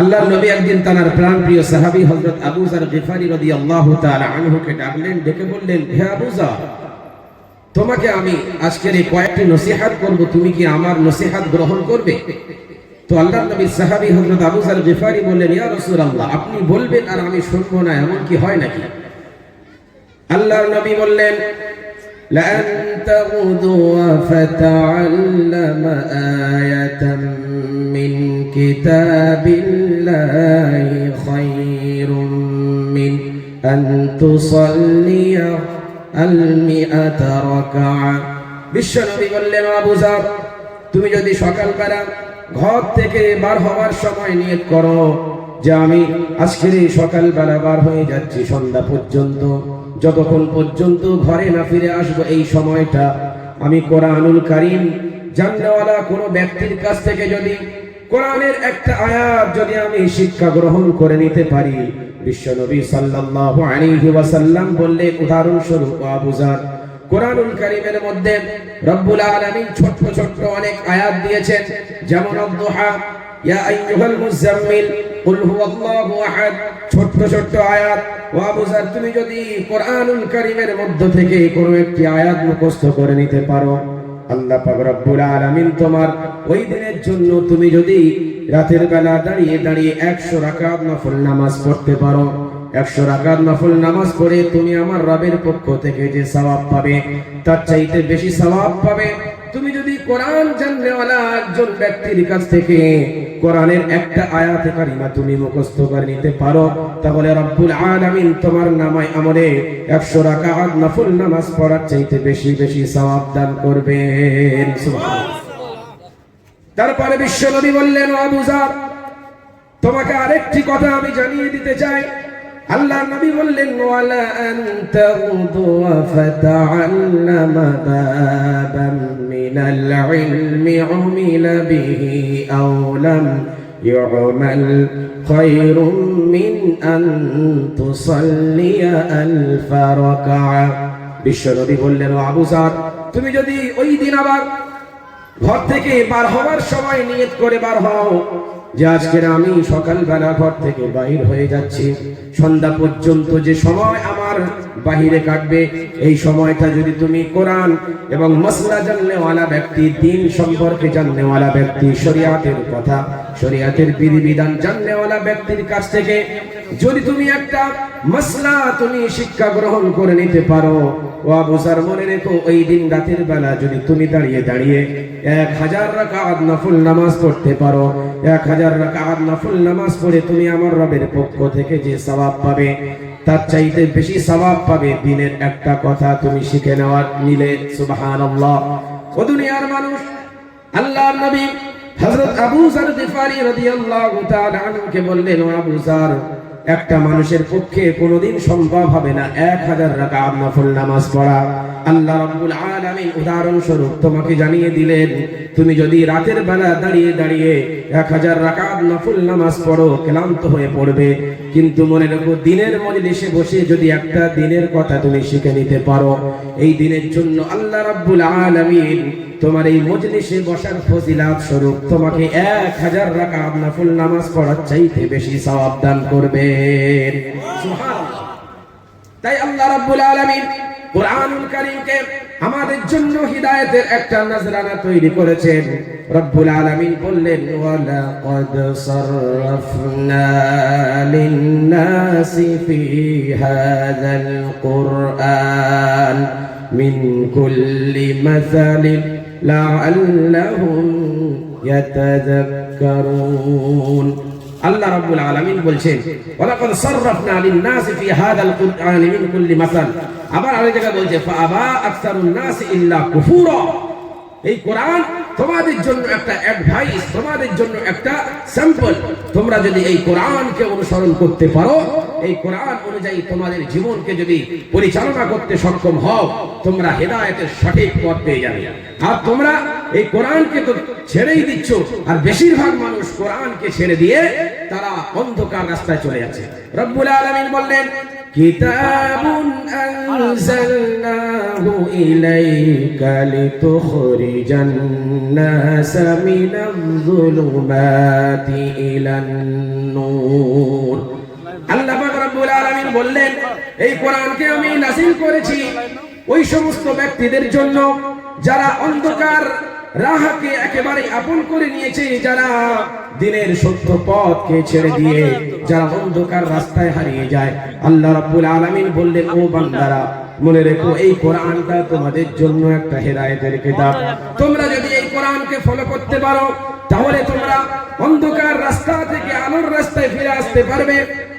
আল্লাহর নবী একদিন তার প্রাণ প্রিয় সাহাবী হযরত আবু যার গিফারি রাদিয়াল্লাহু তাআলা আনহুকে ডাকলেন ডেকে বললেন হে আবু যার তোমাকে আমি আজকের এই কয়েকটি নসিহাত করব তুমি কি আমার নসিহাত গ্রহণ করবে তো আল্লাহর নবী সাহাবী হযরত আবু যার গিফারি বললেন ইয়া রাসূলুল্লাহ আপনি বলবেন আর আমি শুনবো না এমন কি হয় নাকি আল্লাহর নবী বললেন لأن تغدو فتعلم آية من كتاب الله خير من أن تصلي المئة ركعة বিশ্বনবী বললেন আবু জার তুমি যদি সকালবেলা ঘর থেকে বার হওয়ার সময় নিয়ত করো যে আমি আজকের এই সকালবেলা বার হয়ে যাচ্ছি সন্ধ্যা পর্যন্ত যতক্ষণ পর্যন্ত ঘরে না ফিরে আসবো এই সময়টা আমি কোরআনুল কারিম জাননেওয়ালা কোনো ব্যক্তির কাছ থেকে যদি কোরআনের একটা আয়াত যদি আমি শিক্ষা গ্রহণ করে নিতে পারি বিশ্বনবী সাল্লাল্লাহু আলাইহি ওয়াসাল্লাম বললে উদাহরণস্বরূপ আবু জার, কোরআনুল কারীমের মধ্যে রব্বুল আলামিন ছোট ছোট অনেক আয়াত দিয়েছেন, যেমন আদ-দুহা, ইয়া আইয়ুহাল মুজাম্মিল কুল হুয়াল্লাহু আহাদ ছোট ছোট আয়াত। ও আবু জার, তুমি যদি কোরআনুল কারীমের মধ্য থেকে কোনো একটি আয়াত মুখস্থ করে নিতে পারো আল্লাহ পাক রব্বুল আলামিন তোমার ওই জন্য তুমি যদি রাতের বেলা দাঁড়িয়ে দাঁড়িয়ে একশো রাকাত নফল নামাজ পড়তে পারো, একশো রাকাত নফল নামাজ পড়ে তুমি আমার রবের পক্ষ থেকে যে সওয়াব পাবে, তার চাইতে বেশি সওয়াব পাবে। তুমি যদি কোরআন জাননেওয়ালা একজন ব্যক্তির কাছ থেকে কোরআনের একটা আয়াতে কারিমা তুমি মুখস্থ করে নিতে পারো। তাহলে রব্বুল আলামিন, তোমার নামায় আমলে একশো রাকাত নফল নামাজ পড়ার চাইতে বেশি বেশি সওয়াব দান সুবহানাল্লাহ। তারপরে বিশ্বনবী বললেন আবু তোমাকে আরেকটি কথা আমি জানিয়ে দিতে চাই। আল্লাহ নবী বললেন ওয়ালা আনতা উদওয়া ফাতাআল্লামা বাবাম মিনাল ইলমি উমিলা বিহি আও লাম يعمل خير من أن تصلي ألف ركعة বিশ্বনবী বললেন ও আবু জার তুমি যদি ওই দিন আবার ঘর থেকে বার হওয়ার সময় নিয়ত করে বার হও যে আজকের আমি সকালবেলা ঘর থেকে বাহির হয়ে যাচ্ছি। সন্ধ্যা পর্যন্ত যে সময় আমার বাহিরে কাটবে, এই সময়টা যদি তুমি কোরআন এবং মসলা জাননেওয়ালা ব্যক্তি, দিন সম্পর্কে জাননেওয়ালা ব্যক্তি, শরিয়াতের কথা, শরিয়াতের বিধিবিধান জাননেওয়ালা ব্যক্তির কাছ থেকে যদি তুমি একটা মসলা তুমি শিক্ষা গ্রহণ করে নিতে পারো ও মনে রেখো, ওই দিন রাতের বেলা যদি তুমি দাঁড়িয়ে দাঁড়িয়ে এক হাজার রাকাত নফল নামাজ পড়তে পারো, এক হাজার রাকাত নফল নামাজ পড়ে তুমি আমার রবের পক্ষ থেকে যে সওয়াব পাবে, তার চাইতে বেশি সওয়াব পাবে দিনের একটা কথা তুমি শিখে নেওয়ার নিলে, সুবহানাল্লাহ। ও দুনিয়ার মানুষ, আল্লাহর নবী হযরত আবু জার গিফারি রাদিয়াল্লাহু তাআলা আনহুকে বললেন আবু জার একটা মানুষের পক্ষে কোনোদিন সম্ভব হবে না এক হাজার রাকাত নফল নামাজ পড়া। আল্লাহ রাব্বুল আলামিন উদাহরণ স্বরূপ তোমাকে জানিয়ে দিলেন, তুমি যদি রাতের বেলা দাঁড়িয়ে দাঁড়িয়ে এক হাজার রাকাত নফল নামাজ পড়ো, ক্লান্ত হয়ে পড়বে। কিন্তু মনে রেখো, দিনের মজলিসে বসে যদি একটা দিনের কথা তুমি শিখে নিতে পারো, এই দিনের জন্য আল্লাহ রাব্বুল আলামিন তোমার এই মজলিসে বসার ফজিলাত স্বরূপ তোমাকে এক হাজার রাকাত নফল নামাজ পড়ার চাইতে বেশি সওয়াব দান করবেন। তাই আল্লাহ রাব্বুল আলামিন কোরআনুল কারীমকে আমাদের জন্য হিদায়াতের একটা নজরানা তৈরি করেছেন। রব্বুল আলামিন বললেন ওয়ালা কদ সাররাফনা লিন-নাসি ফি হাযাল কুরআন মিন কুল্লি মাসালিন লাআল্লাহুম ইয়াতাযাক্কারুন। আল্লাহ রাব্বুল আলামিন বলছেন, ওয়ালাকাদ সাররাফনা লিন-নাসি ফি হাযাল কুরআনি মিন কুল্লি মাসাল। আবার আরেক জায়গায় বলছে ফাআবা আকসারুন-নাসি ইল্লা কুফুরা। এই কোরআন তোমাদের জন্য একটা অ্যাডভাইস তোমাদের জন্য একটা স্যাম্পল তোমরা যদি এই কোরআনকে অনুসরণ করতে পারো, এই কোরআন অনুযায়ী তোমাদের জীবনকে যদি পরিচালনা করতে সক্ষম হও, তোমরা হেদায়েতের সঠিক পথ পেয়ে যাবে। আর তোমরা এই কোরআনকে তো ছেড়েই দিচ্ছ, আর বেশিরভাগ মানুষ কোরআনকে ছেড়ে দিয়ে তারা অন্ধকার রাস্তায় চলে যাচ্ছে। রব্বুল আলামিন বললেন كتاب أنزلناه إليك لتخرج الناس من الظلمات إلى النور আল্লাহ পাক রব্বুল আলামিন বললেন এই কোরআনকে আমি নাযিল করেছি ওই সমস্ত ব্যক্তিদের জন্য যারা অন্ধকার রাহকে একেবারে আপন করে নিয়েছে যারা দিনের সত্য পথকে ছেড়ে দিয়ে যারা অন্ধকার রাস্তায় হারিয়ে যায়, আল্লাহ রাব্বুল আলামিন বললেন, ও বান্দারা, মনে রেখো, এই কোরআনটা তোমাদের জন্য একটা হেদায়েতের কিতাব। তোমরা যদি এই কোরআনকে ফলো করতে পারো, তাহলে তোমরা অন্ধকার রাস্তা থেকে আলোর রাস্তায় ফিরে আসতে পারবে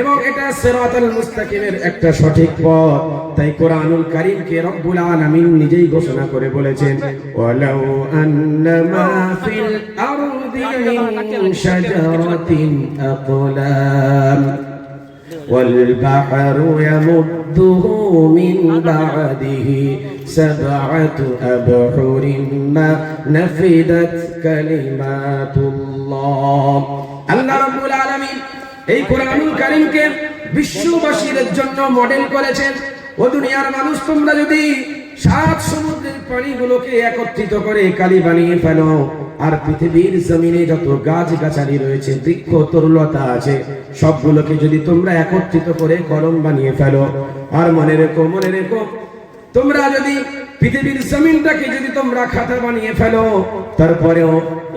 এবং এটা সিরাতাল মুস্তাকিমের একটা সঠিক পথ তাই কোরআনুল কারীমকে রব্বুল আলামিন নিজেই ঘোষণা করে বলেছেন ওয়ালাউ আন্নামা ফিল আরদি মিন শাজারাতিন আকলাম والبحر يمده من بعده سبعة أبحر ما نفدت كلمات الله আল্লাহ রাব্বুল আলামিন এই কোরআনুল কারীমকে বিশ্ববাসীর জন্য মডেল করেছেন। ও দুনিয়ার মানুষ, তোমরা যদি সাত সমুদ্রের পানিগুলোকে একত্রিত করে কালি বানিয়ে ফেলো, আর পৃথিবীর জমিনে যত গাছ গাছালি রয়েছে, বৃক্ষ, তরুলতা আছে, সবগুলোকে যদি তোমরা একত্রিত করে কলম বানিয়ে ফেলো। আর মনে রেখো মনে রেখো, তোমরা যদি পৃথিবীর জমিনটাকে যদি তোমরা খাতা বানিয়ে ফেলো, তারপরেও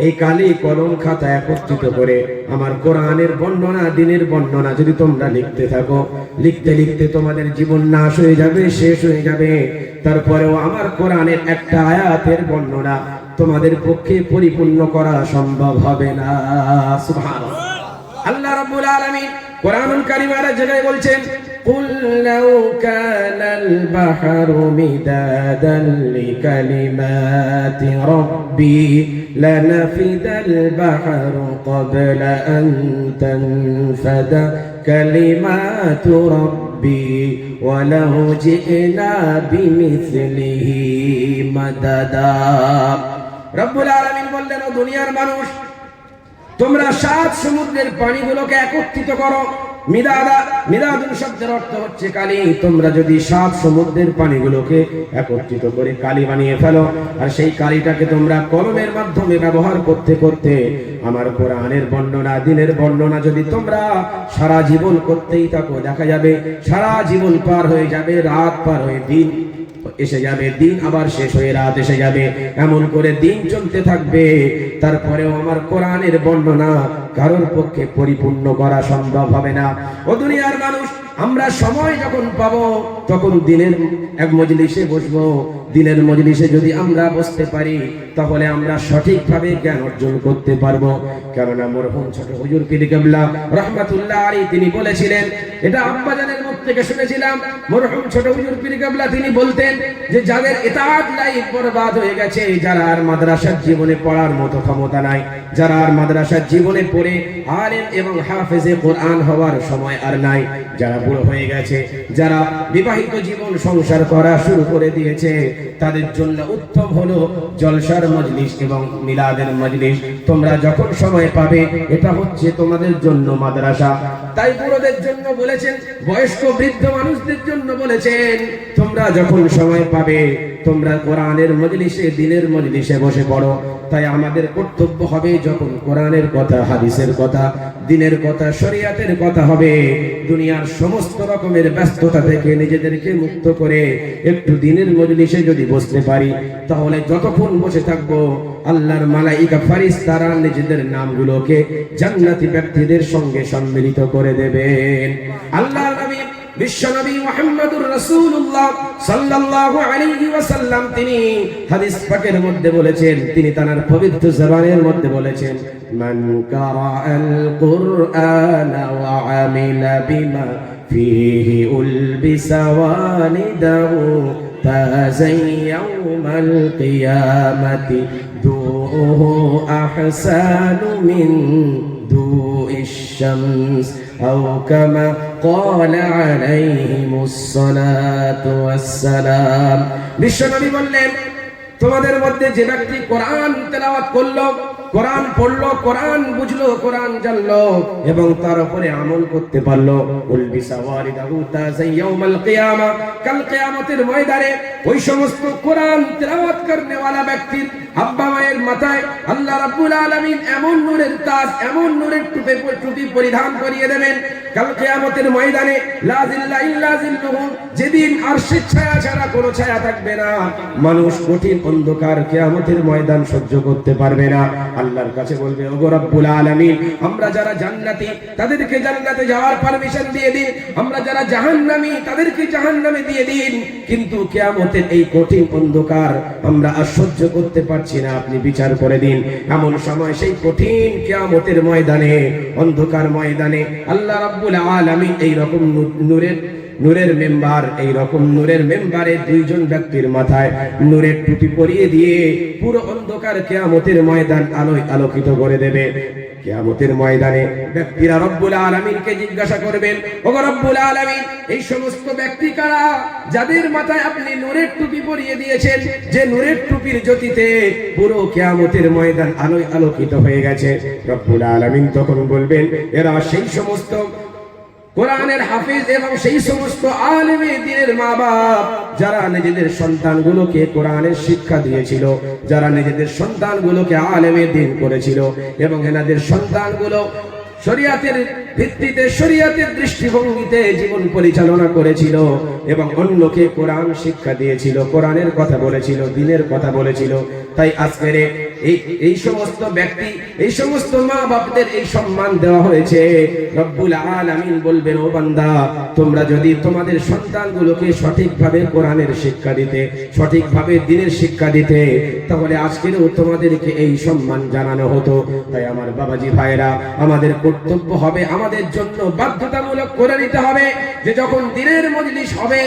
এই কালি কলম খাতা একত্রিত করে আমার কোরআনের বর্ণনা, দিনের বর্ণনা যদি তোমরা লিখতে থাকো, লিখতে লিখতে তোমাদের জীবন নাশ হয়ে যাবে, শেষ হয়ে যাবে। তারপরেও আমার কোরআনের একটা আয়াতের বর্ণনা তোমাদের পক্ষে পরিপূর্ণ করা সম্ভব হবে না। আল্লাহ রাব্বুল আলামিন কোরআনুল কারীমের জায়গায় বলছেন قل لو كان البحر مدادا لكلمات ربي لنفد البحر قبل أن تنفد كلمات ربي ولو جئنا بمثله مددا رب العالمين বললেন ও দুনিয়ার মানুষ তোমরা সাত সমুদ্রের পানিগুলোকে একত্রিত করো মিদাদা মিদাদুল শব্দের অর্থ হচ্ছে কালি। তোমরা যদি সাত সমুদ্রের পানিগুলোকে একত্রিত করে কালি বানিয়ে ফেলো, আর সেই কালিটাকে তোমরা কলমের মাধ্যমে ব্যবহার করতে করতে আমার কোরআনের বর্ণনা, দিনের বর্ণনা যদি তোমরা সারা জীবন করতেই থাকো, দেখা যাবে সারা জীবন পার হয়ে যাবে, রাত পার হয়ে দিন এসে যাবে, দিন আবার শেষ হয়ে রাত এসে যাবে। এমন করে দিন চলতে থাকবে। তারপরেও আমার কোরআনের বর্ণনা কারোর পক্ষে পরিপূর্ণ করা সম্ভব হবে না। ও দুনিয়ার মানুষ, আমরা সময় যখন পাবো, তখন দিনের এক মজলিসে বসবো। দিনের মজলিসে যদি আমরা বসতে পারি, তাহলে আমরা সঠিকভাবে জ্ঞান অর্জন করতে পারব। কেননা মরহুম ছোট হুজুর পীর কেবলা রহমাতুল্লাহ আলী তিনি বলেছিলেন, এটা আব্বাজানের থেকে শুনেছিলাম, মরহুম ছোট হুজুর পীর কেবলা তিনি বলতেন যে যাদের এতাত লাইফ বরবাদ হয়ে গেছে, যারা আর মাদ্রাসার জীবনে পড়ার মতো ক্ষমতা নাই, যারা আর মাদ্রাসার জীবনে পড়ে আলেম এবং হাফেজে কোরআন হওয়ার সময় আর নাই, যারা বুড়ো হয়ে গেছে, যারা বিবাহিত জীবন সংসার করা শুরু করে দিয়েছে, তাদের জন্য উত্তম হলো জলসার মজলিস এবং মিলাদের মজলিস। তোমরা যখন সময় পাবে, এটা হচ্ছে তোমাদের জন্য মাদ্রাসা। তাই বুড়োদের জন্য বলেছেন, বয়স্ক বৃদ্ধ মানুষদের জন্য বলেছেন, তোমরা যখন সময় পাবে, তোমরা কোরআনের মজলিসে, দিনের মজলিসে বসে পড়ো। তাই আমাদের কর্তব্য হবে যখন কোরআনের কথা, হাদিসের কথা, দিনের কথা, শরিয়াতের কথা হবে, দুনিয়ার সমস্ত রকমের ব্যস্ততা থেকে নিজেদেরকে মুক্ত করে একটু দিনের মজলিসে যদি বসতে পারি, তাহলে যতক্ষণ বসে থাকব, আল্লাহর মালাইকা ফারিস তারা নিজেদের নামগুলোকে জান্নাতি ব্যক্তিদের সঙ্গে সম্মিলিত করে দেবেন। আল্লাহর নবী বিশ্বনবী মোহাম্মদুর রাসূলুল্লাহ সাল্লাল্লাহু আলাইহি ওয়াসাল্লাম তিনি হাদিস পাকের মধ্যে বলেছেন, তিনি তার পবিত্র জবানের মধ্যে বলেছেন, মান কারাআল কুরআন ওয়া আমিলা বিমা ফিহি উলবিসা ওয়ানিদাহু তাযাইয়া ইয়াউমাল কিয়ামাতি দুহু আহসানু মিন دوء الشمس أو كما قال عليهم الصلاة والسلام বিশ্বনবী বললেন তোমাদের মধ্যে যে ব্যক্তি কোরআন তেলাওয়াত করলো কোরআন পড়লো কোরআন বুঝলো কোরআন জানলো এবং তার উপরে আমল করতে পারলো উলবিসা ওয়ারিদাহু তাজাই ইয়াউমাল কিয়ামা কাল কিয়ামতের ময়দানে ওই সমস্ত কোরআন তেলাওয়াত করনে ওয়ালা ব্যক্তির মায়ের মাথায় আল্লাহ রাব্বুল আলামিন এমন নূরের তাজ এমন নূরের টুপি পরিধান করিয়ে দেবেন। কাল কিয়ামতের ময়দানে লা জিল্লা ইল্লা জিল্লুহু যেদিন আরশের ছায়া ছাড়া কোনো ছায়া থাকবে না। মানুষ কঠিন অন্ধকার কিয়ামতের ময়দান সহ্য করতে পারবে না। আল্লাহর কাছে বলবে, ওগো রব্বুল আলামিন, আমরা যারা জান্নাতি, তাদেরকে জান্নাতে যাওয়ার পারমিশন দিয়ে দিন। আমরা যারা জাহান্নামী, তাদেরকে জাহান্নামে দিয়ে দিন। কিন্তু কিয়ামতের এই কঠিন অন্ধকার আমরা আর সহ্য করতে পারছি না, আপনি বিচার করে দিন। এমন সময় সেই কঠিন কেয়ামতের ময়দানে, অন্ধকার ময়দানে আল্লাহ রাব্বুল আলামিন এই রকম নূরের নূরের মেম্বার এই রকম নূরের মেম্বারে দুইজন ব্যক্তির মাথায় নূরের টুপি পরিয়ে দিয়ে পুরো অন্ধকার কেয়ামতের ময়দান আলোয় আলোকিত করে দেবে। কেয়ামতের ময়দানে ব্যক্তিরা রব্বুল আলমিনকে জিজ্ঞাসা করবেন, ওগো রব্বুল আলমিন, এই সমস্ত ব্যক্তি কারা? যাদের মাথায় আপনি নূরের টুপি পরিয়ে দিয়েছেন, যে নূরের টুপির জ্যোতিতে পুরো কেয়ামতের ময়দান আলোয় আলোকিত হয়ে গেছে? রব্বুল আলমিন তখন বলবেন, এরা সেই সমস্ত কোরআনের হাফিজ এবং সেই সমস্ত আলমী দিনের মা বাপ যারা নিজেদের সন্তানগুলোকে কোরআনের শিক্ষা দিয়েছিল, যারা নিজেদের সন্তানগুলোকে আলেমে দিন করেছিল এবং এনাদের সন্তানগুলো শরিয়াতের ভিত্তিতে শরিয়াতের দৃষ্টিভঙ্গিতে জীবন পরিচালনা করেছিল এবং অন্যকে কোরআন শিক্ষা দিয়েছিল, কোরআনের কথা বলেছিল, দিনের কথা বলেছিল। তাই আজকের এই এই সমস্ত ব্যক্তি, এই সমস্ত মা বাপদের এই সম্মান দেওয়া হয়েছে। রব্বুল আলামিন বলবেন, ও বান্দা, তোমরা যদি তোমাদের সন্তানগুলোকে সঠিকভাবে কোরআনের শিক্ষা দিতে, সঠিকভাবে দিনের শিক্ষা দিতে, তাহলে আজকেরও তোমাদেরকে এই সম্মান জানানো হতো। তাই আমার বাবাজি ভাইরা আমাদের কর্তব্য হবে আমাদের জন্য বাধ্যতামূলক করে নিতে হবে যে যখন দিনের মজলিস হবে,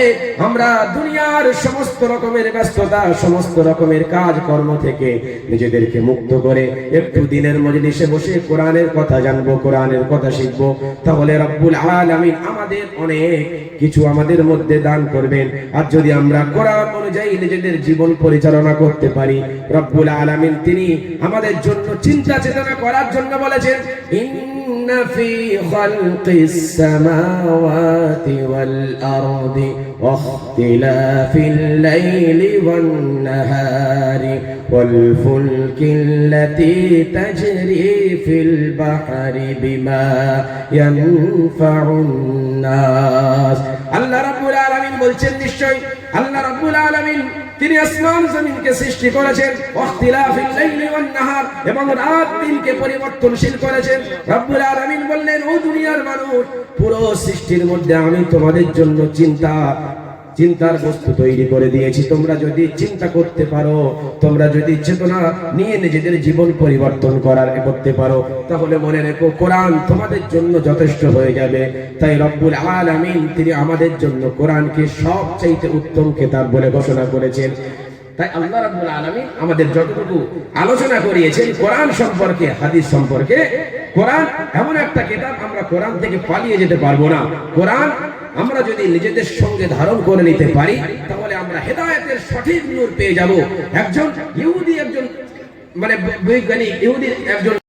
আমরা দুনিয়ার সমস্ত রকমের ব্যস্ততা, সমস্ত রকমের কাজ কর্ম থেকে নিজেদেরকে মুক্ত করে একটু দিনের মজলিসে বসে কোরআনের কথা জানব, কোরআনের কথা শিখব। তাহলে রব্বুল আলামিন আমাদের অনেক কিছু আমাদের মধ্যে দান করবেন। আর যদি আমরা কোরআন অনুযায়ী নিজেদের জীবন পরিচালনা করতে পারি, রব্বুল আলামিন তিনি আমাদের জন্য চিন্তা চেতনা করার জন্য বলেছেন إن في خلق السماوات والأرض واختلاف الليل والنهار والفلك التي تجري في البحر بما ينفع الناس الله رب العالمين بلشد الشيء الله رب العالمين তিনি আসমান জমিনকে সৃষ্টি করেছেন নাহার, এবং রাত দিনকে পরিবর্তনশীল করেছেন। রব্বুল আলামিন বললেন, ও দুনিয়ার মানুষ, পুরো সৃষ্টির মধ্যে আমি তোমাদের জন্য চিন্তা চিন্তার বস্তু তৈরি করে দিয়েছি। তোমরা যদি চিন্তা করতে পারো, তোমরা যদি চেতনা নিয়ে নিজেদের জীবন পরিবর্তন করার করতে পারো, তাহলে মনে রেখো কোরআন তোমাদের জন্য যথেষ্ট হয়ে যাবে। তাই রব্বুল আলামিন তিনি আমাদের জন্য কোরআনকে সবচাইতে উত্তম কেতাব বলে ঘোষণা করেছেন। তাই আল্লাহ রাব্বুল আলামিন আমাদের যতটুকু আলোচনা করিয়েছেন কোরআন সম্পর্কে, হাদিস সম্পর্কে, কোরআন এমন একটা কিতাব আমরা কোরআন থেকে পালিয়ে যেতে পারব না। কোরআন আমরা যদি নিজেদের সঙ্গে ধারণ করে নিতে পারি, তাহলে আমরা হেদায়তের সঠিক নূর পেয়ে যাব। একজন ইহুদি, একজন মানে বৈজ্ঞানিক ইহুদি, একজন